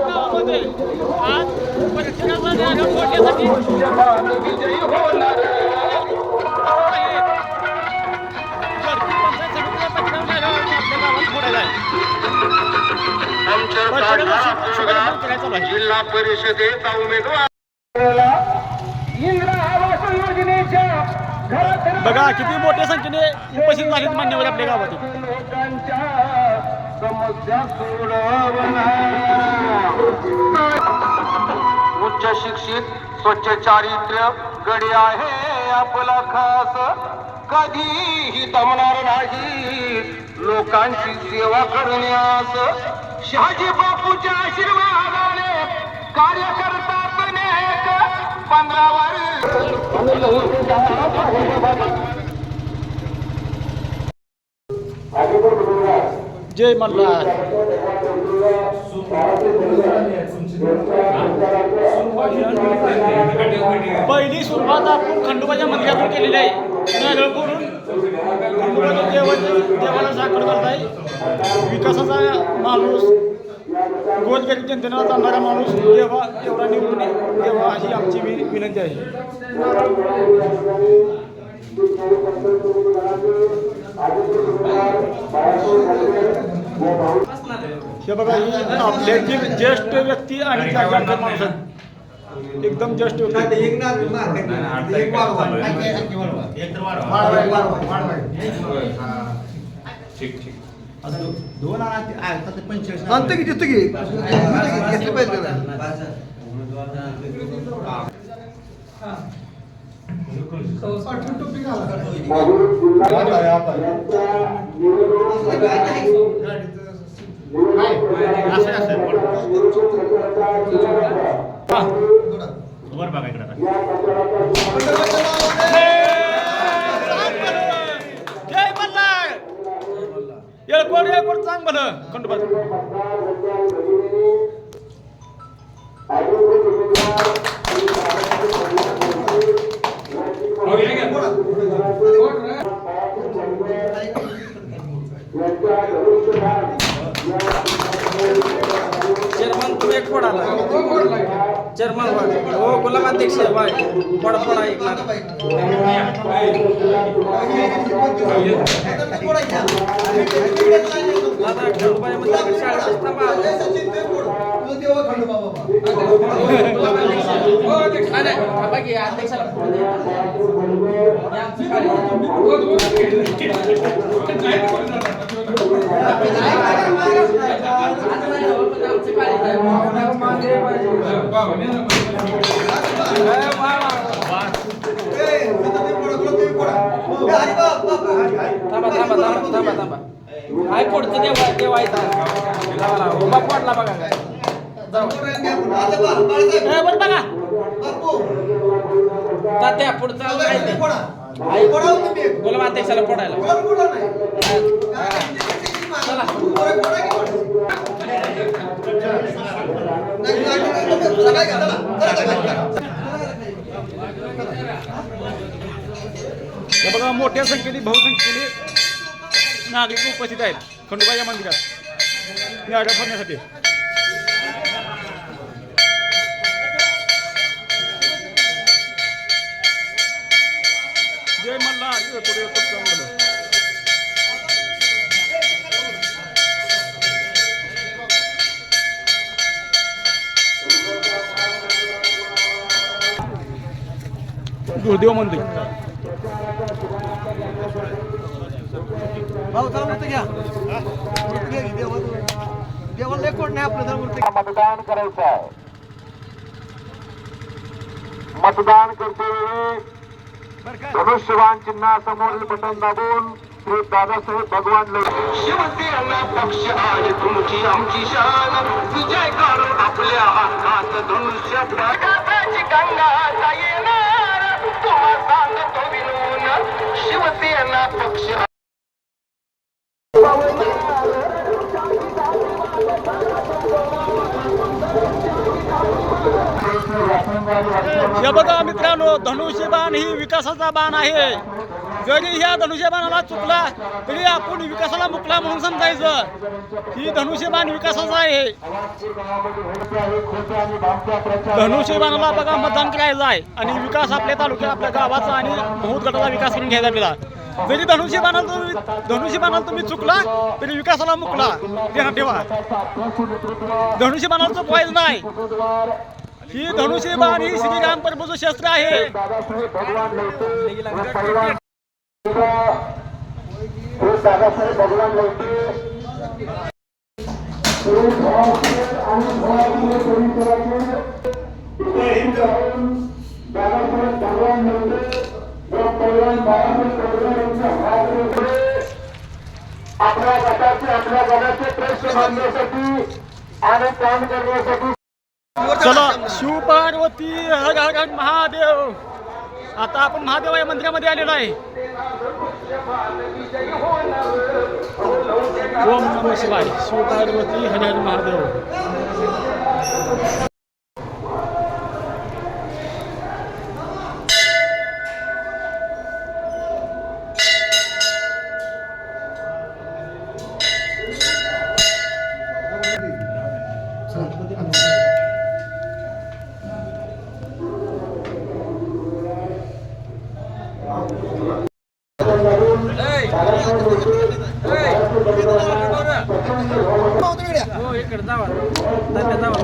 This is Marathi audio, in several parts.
गावामध्ये आज जिल्हा परिषदेचा उमेदवार बघा किती मोठ्या संख्येने उपस्थित झालेत मान्यवर आपल्या गावातील लोकांच्या समस्या सोडवणार उच्च शिक्षित स्वच्छ चारित्र्य गडी आहे आपला खास. कधीही दमणार नाही. लोकांची सेवा करण्यास शहाजी बापूच्या आशीर्वादाने कार्य पंधरा वर्ष जय मल्हार पहिली सुरुवात आपण खंडोबाच्या मंदिरातून केलेली आहे. नारळ फोडून खंडोबाच्या देवाच्या देवाला साखर करताय विकासाचा माणूस गोरगरीब जनतेला जाणारा माणूस देवा एवढा निवडून देवा अशी आमची मी विनंती आहे. हे बघा ही ज्येष्ठ व्यक्ती आणि जाणकार माणूस. आहेत एकदम ज्येष्ठ व्यक्ती दोन आणा पंचेचाळीस आणतो की की. घेतली पाहिजे त्याला. हा. वर बघा इकडे आता. जय मल्हार येळकोट येळकोट खंडोबा चेअरमन तुम्ही एक फोडाला चेअरमन हो गुलाब अध्यक्ष बाय फोडा फोडा एक शाळेत थांबा थांबा थांबा थांबा थांबा थांबा. हाय पुढचं लावा लावा. उभा पोटला बघा. काय बरं बघा. तात्या पुढचा काय ते? आई. बोला अध्यक्षाला फोडायला. हे. बघा मोठ्या संख्येने बहुसंख्येने नागरिक उपस्थित आहेत. खंडोबाच्या मंदिरात. न्याय फोडण्यासाठी मूर्ती घ्या. मतदान करायचं आहे. मतदान करतेवेळी धनुष्यवान चिन्हासमोरील बटन दाबून श्री दादासाहेब भगवान पक्ष आहे तुमची आमची शान. विजय कर आपल्या अंगात धनुष्य गंगा येणार. तुम्हा सांगतो विनून शिवसेना पक्ष हे बघा मित्रांनो धनुष्यबाण ही विकासाचा बाण आहे. जरी ह्या धनुष्यबाणाला चुकला तरी आपण विकासाला मुकला म्हणून समजायचं. ही धनुष्यबाण विकासाचा आहे. धनुष्यबाणाला बघा मतदान करायचं आहे आणि विकास आपल्या तालुक्यात आपल्या गावाचा आणि बहुत गटाचा विकास करून घ्यायचा आपल्याला जरी धनुष्यबाणाला तुम्ही धनुष्यबाणाला तुम्ही चुकला तरी विकासाला मुकला. ध्यानात ठेवा. धनुष्यबाणाला चुकवायचं नाही. ही धनुष्यबाण ही श्रीराम प्रभूचं शस्त्र आहे. दादासाहेब भगवान लवटे दादासाहेब भगवान लवटे दादासाहेब भगवान लवटे व पैलवान बाळासाहेब पैलवान यांच्या हात आपल्या गटाचे आपल्या गटाचे प्रश्न मांडण्यासाठी आणि काम करण्यासाठी चला. शिवपार्वती हर हर हर महादेव. आता आपण महादेव या मंदिरामध्ये आलेलो आहे. ओम नमः शिवाय. शिवपार्वती हर हर महादेव. हो इकडे जावा. तात्या जावा.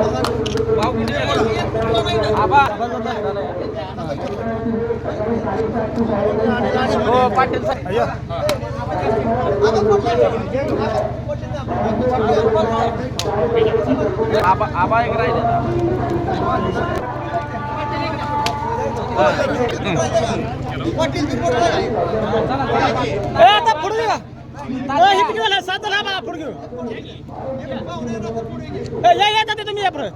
भाऊ वेळा? आबा. हो पाटील साहेब. आबा आबा एक राहिले. ए तुम्ही या पुढे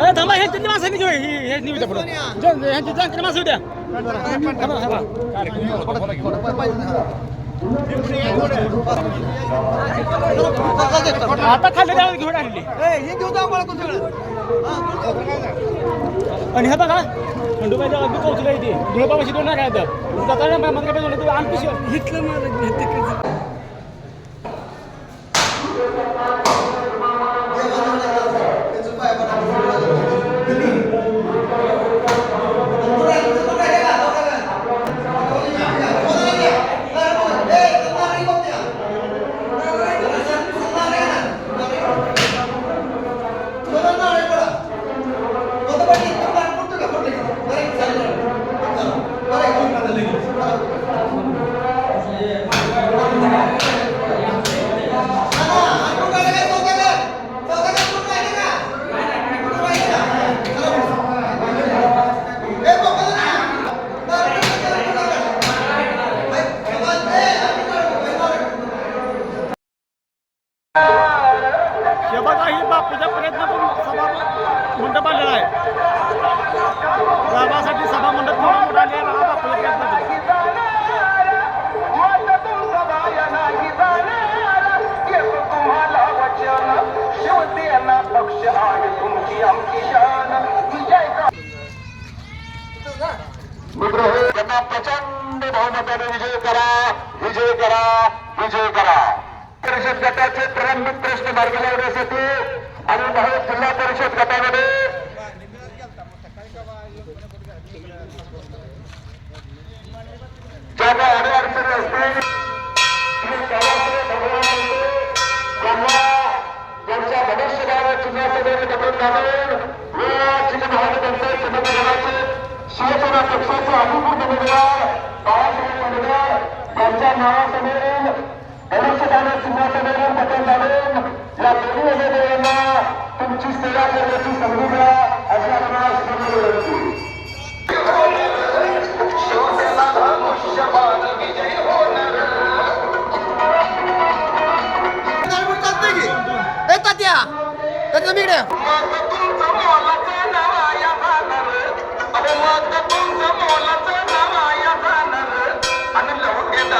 ए थांबा हे किती माणसांनी घेऊ ही हे निघू द्या पुढे ह्यांची जांकरी माणसं द्या थांबा, थांबा. आता खाल्ले जाऊन घेऊन आणली हे घेऊन जा मला सगळं आणि हे बघा खंडोबाईच्या अगदी पोहोचलं इथे धुळपापाशी दोन काय जाताना मंदिर पाहिजे आणखी इथलं मला यांना प्रचंड बहुमताने विजय करा विजय करा विजय करा. परिषद गटाचे प्रलंबित प्रश्न मार्गी लावण्यासाठी आणि भारत जिल्हा परिषद गटामध्ये अधिकृत बाळासाहेब पडकर त्यांच्या नावासमोरील मनुष्यगाव चिन्हासमोरील पटेल घालून या दोन्ही उमेदवारांना तुमची सेवा करण्याची संधी द्या अशी आपणास तुमचं मोलाचं नवाया जाणार अहो मग तुमचं मोलाचं அண்ணன் ஓகே இந்த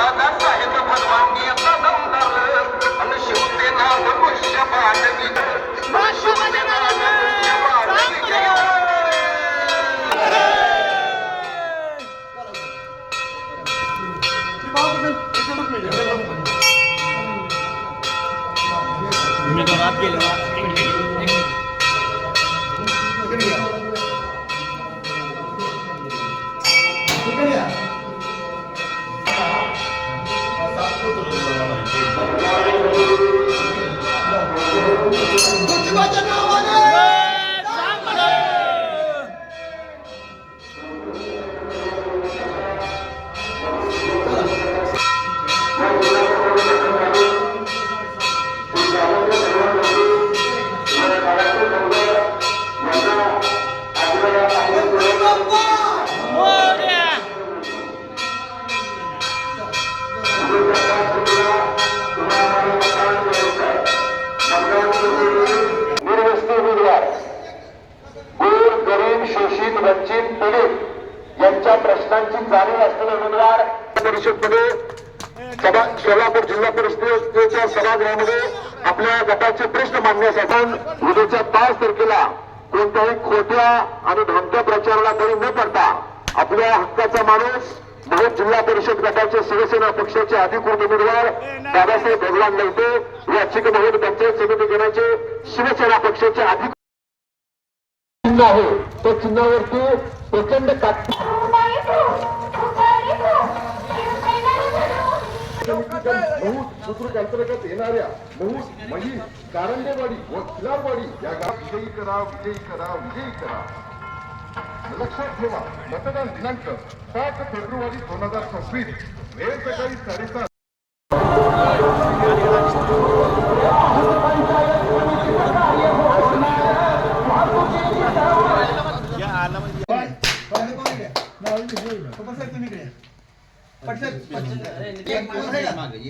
परिषदमध्ये सभा सोलापूर जिल्हा परिषदेच्या सभागृहामध्ये आपल्या गटाचे प्रश्न मांडण्यासाठी उद्याच्या पाच तारखेला कोणत्याही खोट्या आणि धामत्या प्रचाराला बळी न पडता आपल्या हक्काचा माणूस बहु जिल्हा परिषद गटाचे शिवसेना पक्षाचे अधिकृत उमेदवार दादासाहेब भगवान नवते या चिकमहूद पंचायत समिती गणाचे शिवसेना पक्षाचे अधिकृत चिन्ह आहे. त्या चिन्हावरती प्रचंड काट महूस सुकृत अंतर्गत येणाऱ्या महूस मही कारंडेवाडी व खिलारवाडी या गावात विजयी करा विजयी करा विजयी करा लक्षात ठेवा मतदान दिनांक सात फेब्रुवारी दोन हजार सव्वीस वेळ सकाळी साडेसात पाहिलं कोण इकडे? पप्पा साहेब तुम्ही इकडे या. पाटील साहेब, पाटील साहेब. एक कोण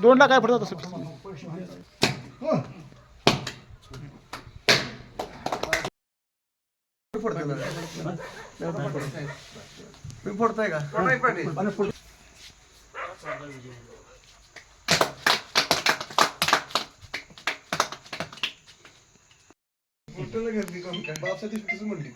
दोन लाख काय पडतात असं फोडतो ना. फोडताय का बापसाठी म्हणली